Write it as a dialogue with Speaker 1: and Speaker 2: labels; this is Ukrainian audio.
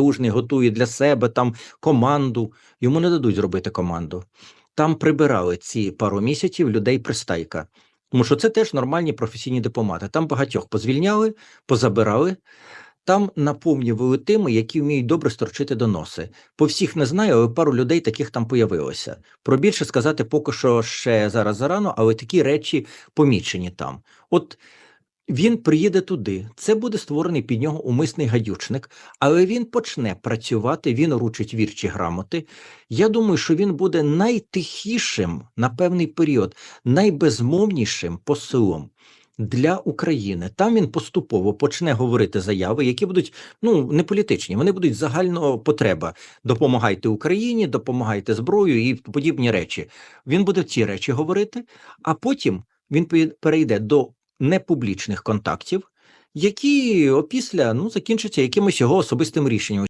Speaker 1: Залужний готує для себе там команду. Йому не дадуть зробити команду. Там прибирали ці пару місяців людей пристайка. Тому що це теж нормальні професійні дипломати. Там багатьох позвільняли, позабирали. Там наповнювали тими, які вміють добре сторчити доноси. По всіх не знаю, але пару людей таких там появилося. Про більше сказати поки що ще зараз зарано, але такі речі помічені там. От він приїде туди, це буде створений під нього умисний гадючник, але він почне працювати, він ручить вірчі грамоти. Я думаю, що він буде найтихішим на певний період, найбезмовнішим посилом. Для України там він поступово почне говорити заяви, які будуть ну не політичні, вони будуть загального потреба. Допомагайте Україні, допомагайте зброю і подібні речі. Він буде ці речі говорити, а потім він перейде до непублічних контактів, які опісля ну закінчаться якимось його особистим рішенням.